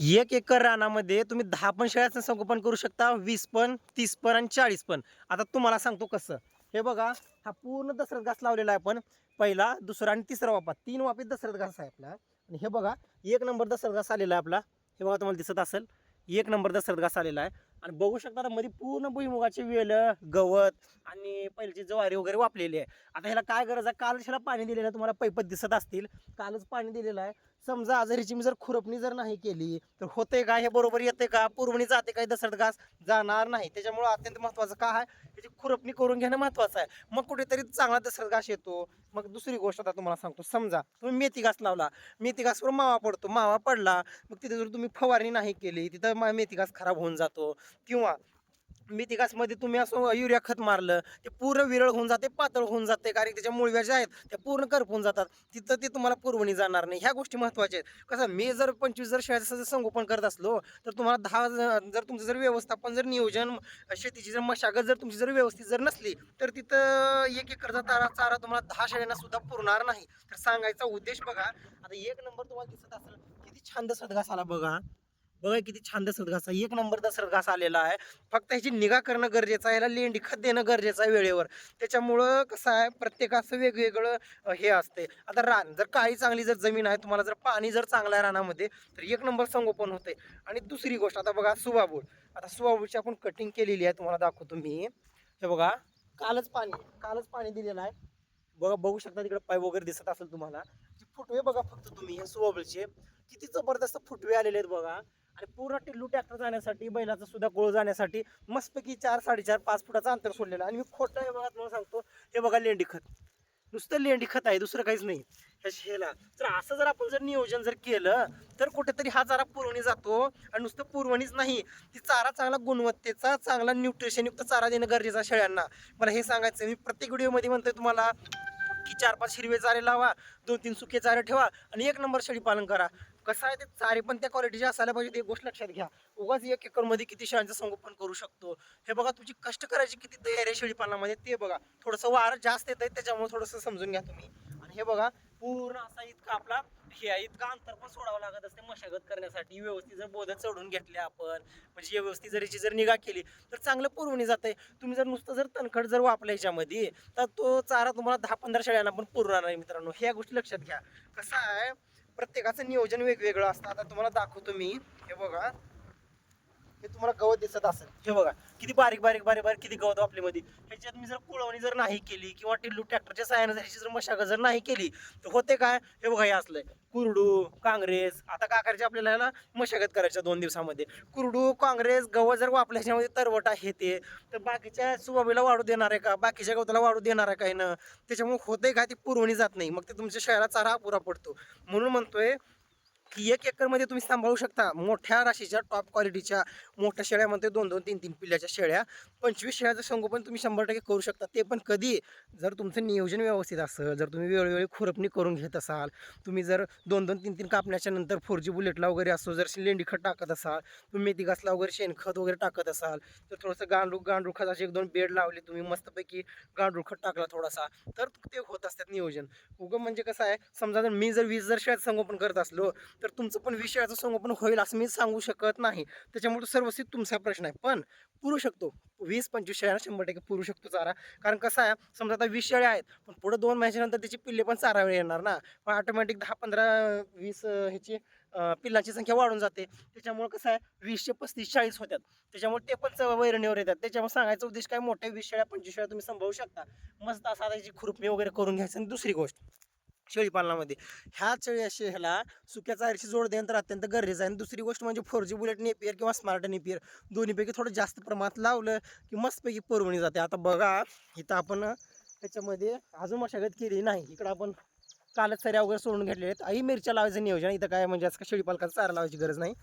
एक एकर रानामध्ये तुम्ही दहा पण शेळ्याचं संगोपन करू शकता वीस पण तीस पण आणि चाळीस पण. आता तुम्हाला सांगतो कसं. हे बघा हा पूर्ण दसरथ घास लावलेला आहे आपण पहिला दुसरा आणि तिसरा वापा. तीन वापीत दसरथ घास आहे आपला. आणि हे बघा एक नंबर दसरथ घास आलेला आहे आपला. हे बघा तुम्हाला दिसत असेल. एक नंबर दसरथ घास आलेला आहे. आणि बघू शकता मध्ये पूर्ण भुईमुगाची वेल गवत आणि पहिलीची ज्वारी वगैरे वापलेली आहे. आता ह्याला काय गरज आहे? कालच ह्याला पाणी दिलेलं आहे. तुम्हाला पैपत दिसत असतील. कालच पाणी दिलेलं आहे. समजा आजारीची मी जर खुरपणी जर नाही केली तर होते का? हे बरोबर येते का? पूर्वणी जाते काय दसरत घास जाणार नाही. त्याच्यामुळं अत्यंत महत्त्वाचं काय आहे? त्याची खुरपणी करून घेणं महत्त्वाचं आहे. मग कुठेतरी चांगला दसरत घास येतो. मग दुसरी गोष्ट आता तुम्हाला सांगतो. समजा तुम्ही मेथी घास लावला. मेथी घासवर मावा पडतो. मावा पडला मग तिथे जर तुम्ही फवारणी नाही केली तिथं मा- मेथी घास खराब होऊन जातो. किंवा मेथी तुम्ही असं युरिया खत मारलं ते पूर्ण विरळ होऊन जाते पातळ होऊन जाते कारण त्याच्या मुळव्या ज्या आहेत त्या पूर्ण करपून जातात. तिथं ते तुम्हाला पुरवणी जाणार नाही. ह्या गोष्टी महत्त्वाच्या आहेत. कसं मी जर पंचवीस जर शेळ्याचं जर संगोपन करत असलो तर तुम्हाला दहा जर तुमचं जर व्यवस्थापन जर नियोजन शेतीची जर मशागत जर तुमची जर व्यवस्थित जर नसली तर तिथं एक एकरचा तारा चारा तुम्हाला दहा शेळ्यांना सुद्धा पुरणार नाही. तर सांगायचा उद्देश बघा आता एक नंबर तुम्हाला दिसत असेल किती छान दसरथ घास आला बघा. बघा किती छान दसरथ घास एक नंबर दसरथ घास आलेला आहे. फक्त ह्याची निगा करणं गरजेचं आहे. याला लेंडी खत देणं गरजेचं आहे वेळेवर. त्याच्यामुळं कसं आहे प्रत्येकाचं वेगवेगळं हे असते आता रान जर काळी चांगली जर जमीन आहे तुम्हाला जर पाणी जर चांगलं आहे रानामध्ये तर एक नंबर संगोपन होते आणि दुसरी गोष्ट आता बघा सुवाबूळ. आता सुवाबूळची आपण कटिंग केलेली आहे तुम्हाला दाखवतो मी. हे बघा कालच पाणी कालच पाणी दिलेलं आहे. बघा बघू शकता तिकडे पाय वगैरे दिसत असेल तुम्हाला. फुटवे बघा फक्त तुम्ही हे सुवाबूळचे. किती जबरदस्त फुटवे आलेले आहेत बघा. आणि पूर्ण टिल्लू ट्रॅक्टर जाण्यासाठी बैलाचा सुद्धा गोळ जाण्यासाठी मस्तपैकी चार साडेचार पाच फुटाचं अंतर सोडलेलं आणि मी खोटं हे बघा तुम्हाला सांगतो हे बघा लेंडी खत. नुसतं लेंडी खत आहे दुसरं काहीच नाही. ह्या शेला. जर असं जर आपण जर नियोजन जर केलं तर कुठेतरी हा चारा पुरवणी जातो आणि नुसतं पुरवणीच नाही. ती चारा चांगला गुणवत्तेचा चांगला न्यूट्रिशनयुक्त चारा देणं गरजेचं आहे शेळ्यांना. मला हे सांगायचं आहे. मी प्रत्येक व्हिडिओमध्ये म्हणतोय तुम्हाला की चार पाच हिरवे चारे लावा दोन तीन सुके चारे ठेवा आणि एक नंबर शेळी पालन करा. कसं आहे ते चारे पण त्या क्वालिटीचे असायला पाहिजे एक गोष्ट लक्षात घ्या. उगाच एक एकरमध्ये किती शेळ्यांचं संगोपन करू शकतो. हे बघा तुझी कष्ट करायची किती तयारी आहे शेळीपालनामध्ये ते बघा. थोडंसं वार जास्त येत आहे त्याच्यामुळे थोडंसं समजून घ्या तुम्ही. आणि हे बघा पूर्ण असा इतका आपला हे आहे इतका अंतर पण सोडावं लागत असते मशागत करण्यासाठी. व्यवस्थित जर बोधन चढून घेतले आपण म्हणजे व्यवस्थित जर याची जर निगा केली तर चांगलं पुरवणी जाते तुम्ही जर नुसतं जर तणखड जर वापरला याच्यामध्ये तर तो चारा तुम्हाला दहा पंधरा शेळ्यांना पण पुरणार नाही मित्रांनो. ह्या गोष्टी लक्षात घ्या. कसं आहे प्रत्येकाचं नियोजन वेगवेगळं असतं. आता तुम्हाला दाखवतो मी. हे बघा. हे तुम्हाला गवत दिसत असेल. हे बघा किती बारीक बारीक बारीक बारीक किती गवत आपल्यामध्ये. ह्याच्यात मी जर कुळवणी जर नाही केली किंवा टिल्लू ट्रॅक्टरच्या सहाय्याने ह्याची जर मशागत जर नाही केली तर होते काय? हे बघा हे असलंय. कुरडू काँग्रेस आता काय करायचे आपल्याला ह्याला मशागत करायच्या दोन दिवसामध्ये. कुरडू काँग्रेस गवत जर वापरल्या ह्याच्यामध्ये तरवटा हे ते तर बाकीच्या सुबाबीला वाढू देणार आहे का? बाकीच्या गवताला वाढू देणार आहे काय ना? त्याच्यामुळे होते काय? ती पुरवणी जात नाही. मग ते तुमच्या शहरात चारा अपुरा पडतो. म्हणून म्हणतोय की एक एकरमध्ये तुम्ही सांभाळू शकता. मोठ्या राशीच्या टॉप क्वालिटीच्या मोठ्या शेळ्यामध्ये दोन दोन तीन तीन पिल्ल्याच्या शेळ्या. पंचवीस शेळ्याचं संगोपन तुम्ही शंभर टक्के करू शकता. ते पण कधी जर तुमचं नियोजन व्यवस्थित असेल जर तुम्ही वेळोवेळी खुरपणी करून घेत असाल तुम्ही जर दोन दोन तीन तीन कापण्याच्या नंतर फोर जी बुलेटला वगैरे असो जर लेंडी खत टाकत असाल तुम्ही मेथी घासला वगैरे शेणखत वगैरे टाकत असाल तर थोडंसं गांडूळ गांडूळ खताचे एक दोन बेड लावले तुम्ही मस्तपैकी गांडूळ खत टाकला थोडासा तर ते होत असतात नियोजन. उगं म्हणजे कसं आहे समजा जर मी जर वीस जर शेळ्याचं संगोपन करत असलो तर तुमचं पण विषयाचं संगोपन होईल असं मी सांगू शकत नाही. त्याच्यामुळे सर्वस्वी तुमचा प्रश्न आहे. पण पुरू शकतो. वीस पंचवीस शेळ्यांना शंभर टक्के पुरू शकतो चारा. कारण कसं आहे समजा आता वीस शेळ्या आहेत पण पुढे दोन महिन्यानंतर त्याची पिल्ले पण चारा वेळ येणार ना. पण ऑटोमॅटिक दहा पंधरा वीस ह्याची पिल्लांची संख्या वाढून जाते. त्याच्यामुळे कसं आहे वीसशे पस्तीस चाळीस होत्यात. त्याच्यामुळे ते पण च- वैरणीवर येतात. त्याच्यामुळे सांगायचा उद्देश काय मोठ्या वीस शेळ्या पंचवीस शेळ्या तुम्ही सांभाळू शकता. मस्त असा त्याची खुरपणी वगैरे करून घ्यायचं आणि दुसरी गोष्ट. शेळीपालनामध्ये. ह्या शेळी अशी ह्याला सुक्या चारीची जोड देणं तर अत्यंत गरजेचं आहे. आणि दुसरी गोष्ट म्हणजे फोर जी बुलेट नेपियर किंवा स्मार्ट नेपियर दोन्हीपैकी थोडं जास्त प्रमाणात लावलं की मस्तपैकी पुरवणी जाते. आता बघा इथं आपण त्याच्यामध्ये अजून मशागत केली नाही. इकडं आपण कालच सऱ्या वगैरे सोडून घेतलेले आहेत. आई मिरच्या लावायचं नियोजन. इथं काय म्हणजे असं शेळीपालकाचा चारा लावायची गरज नाही.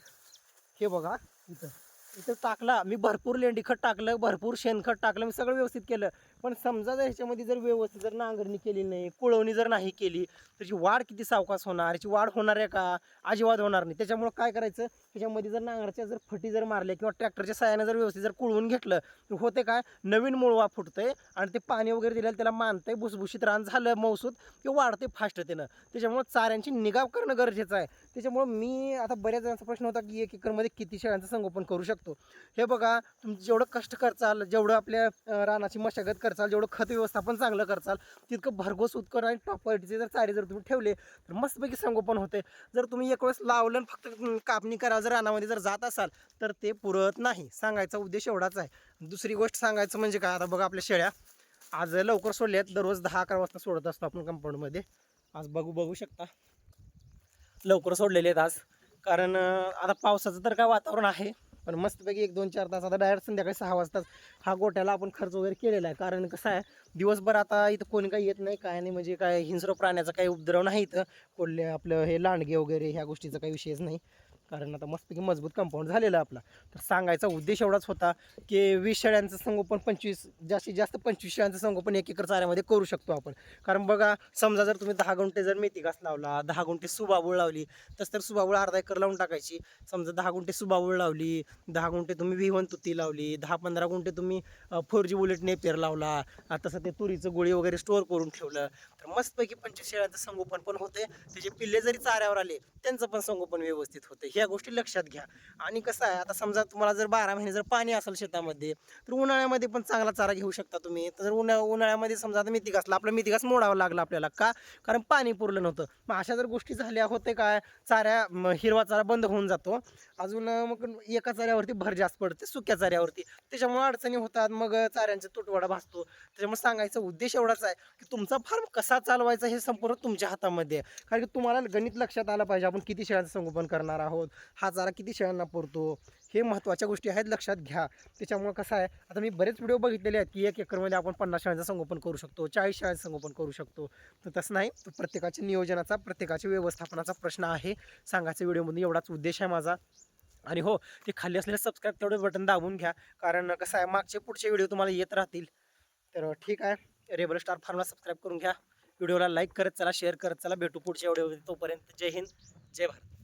हे बघा इथं. इथं टाकला. मी भरपूर लेंडी खत टाकलं भरपूर शेणखत टाकलं मी सगळं व्यवस्थित केलं. पण समजा जर ह्याच्यामध्ये जर व्यवस्थित जर नांगरणी केली नाही कुळवणी जर नाही केली त्याची वाढ किती सावकाश होणार? याची वाढ होणार आहे का? अजिबात होणार नाही. त्याच्यामुळं काय करायचं? ह्याच्यामध्ये जर नांगराच्या जर फटी जर मारल्या किंवा ट्रॅक्टरच्या साहाय्याने जर व्यवस्थित जर कुळवून घेतलं तर होते काय? नवीन मुळवा फुटतंय आणि ते पाणी वगैरे दिल्याला त्याला मानतंय भुसभुशीत रान झालं मौसूद की वाढते फास्ट त्यानं. त्याच्यामुळं चाऱ्यांची निगा करणं गरजेचं आहे. त्याच्यामुळं मी आता बऱ्याच जणांचा प्रश्न होता की एक एकरमध्ये किती शेळ्यांचं संगोपन करू शकतो? हे बघा तुम्ही जेवढं कष्ट करचाल जेवढं आपल्या रानाची मशागत करचाल जेवढं खत व्यवस्थापन चांगलं करचाल तितकं भरघोस उत्कर आणि टॉप क्वालिटीचे जर चारे जर तुम्ही ठेवले तर मस्तपैकी संगोपन होते. जर तुम्ही एक वेळेस लावलं आणि फक्त कापणी करा जर रानामध्ये जर जात असाल तर ते पुरत नाही. सांगायचा उद्देश एवढाच आहे. दुसरी गोष्ट सांगायचं म्हणजे काय? आता बघा आपल्या शेळ्या. आज लवकर सोडल्या आहेत. दररोज दहा अकरा वाजता सोडत असतो आपण कंपाऊंडमध्ये आज बघू बघू शकता. लवकर सोडलेले आहेत आज. कारण आता पावसाचं तर काय वातावरण आहे. पण मस्तपैकी एक दोन चार तास आता डायरेक्ट संध्याकाळी सहा वाजताच हा गोट्याला आपण खर्च वगैरे केलेला आहे. कारण कसं आहे दिवसभर आता इथं कोणी काही येत नाही काय नाही म्हणजे काय हिंसरो प्राण्याचा काही उपद्रव नाही इथं. कोल्हे आपलं हे लांडगे वगैरे ह्या गोष्टीचा काही विषयच नाही. कारण आता मस्तपैकी मजबूत कंपाऊंड झालेलं आपला. तर सांगायचा उद्देश एवढाच होता की वीस शेळ्यांचं संगोपन पंचवीस जास्तीत जास्त पंचवीस शेळ्यांचं संगोपन एक एकर चाऱ्यामध्ये करू शकतो आपण. कारण बघा समजा जर तुम्ही दहा गुंठे जर मेथी घास लावला दहा गुंठे सुबाबूळ लावली तस तर सुबाबूळ अर्धा एकर लावून टाकायची. समजा दहा गुंठे सुबाबूळ लावली दहा गुंठे तुम्ही विवन तुती लावली दहा पंधरा गुंठे तुम्ही फोर जी बुलेट नेपेर लावला तसं ते तुरीचं गोळी वगैरे स्टोअर करून ठेवलं तर मस्तपैकी पंचवीस शेळ्यांचं संगोपन पण होते त्याचे पिल्ले जरी चाऱ्यावर आले त्यांचं पण संगोपन व्यवस्थित होते ह्या गोष्टी लक्षात घ्या. आणि कसं आहे आता समजा तुम्हाला जर बारा महिने जर पाणी असेल शेतामध्ये तर उन्हाळ्यामध्ये पण चांगला चारा घेऊ शकता तुम्ही. तर उन्हा उन्हाळ्यामध्ये समजा आता मेथी घासला आपला मेथी घास मोडावा लागला आपल्याला. का? कारण पाणी पुरलं नव्हतं. मग अशा जर गोष्टी झाल्या होते काय? चाऱ्या हिरवा चारा बंद होऊन जातो. अजून मग एका चाऱ्यावरती भर जास्त पडते सुक्या चाऱ्यावरती. त्याच्यामुळे अडचणी होतात मग चाऱ्यांचा तुटवडा भासतो. त्याच्यामुळे सांगायचा उद्देश एवढाच आहे की तुमचा फार्म कसा चालवायचा हे संपूर्ण तुमच्या हातामध्ये आहे. कारण की तुम्हाला गणित लक्षात आलं पाहिजे आपण किती शेळ्यांचं संगोपन करणार आहोत हा चारा किती शेळ्यांना पुरतो हे महत्त्वाच्या गोष्टी आहेत लक्षात घ्या. त्याच्यामुळं कसं आहे आता मी बरेच व्हिडिओ बघितलेले आहेत की एक एकरमध्ये आपण पन्नास शाळांचं संगोपन करू शकतो चाळीस शाळांचं संगोपन करू शकतो. तर तसं नाही तर प्रत्येकाच्या नियोजनाचा प्रत्येकाच्या व्यवस्थापनाचा प्रश्न आहे. सांगायचा व्हिडिओमधून एवढाच उद्देश आहे माझा. आणि हो ते खाली असलेलं सबस्क्राईब तेवढं बटन दाबून घ्या. कारण कसं आहे मागचे पुढचे व्हिडिओ तुम्हाला येत राहतील. तर ठीक आहे रेबल स्टार फार्मला सबस्क्राईब करून घ्या. व्हिडिओला लाईक करत चला शेअर करत चला. भेटू पुढच्या व्हिडिओमध्ये तोपर्यंत. जय हिंद जय भारत.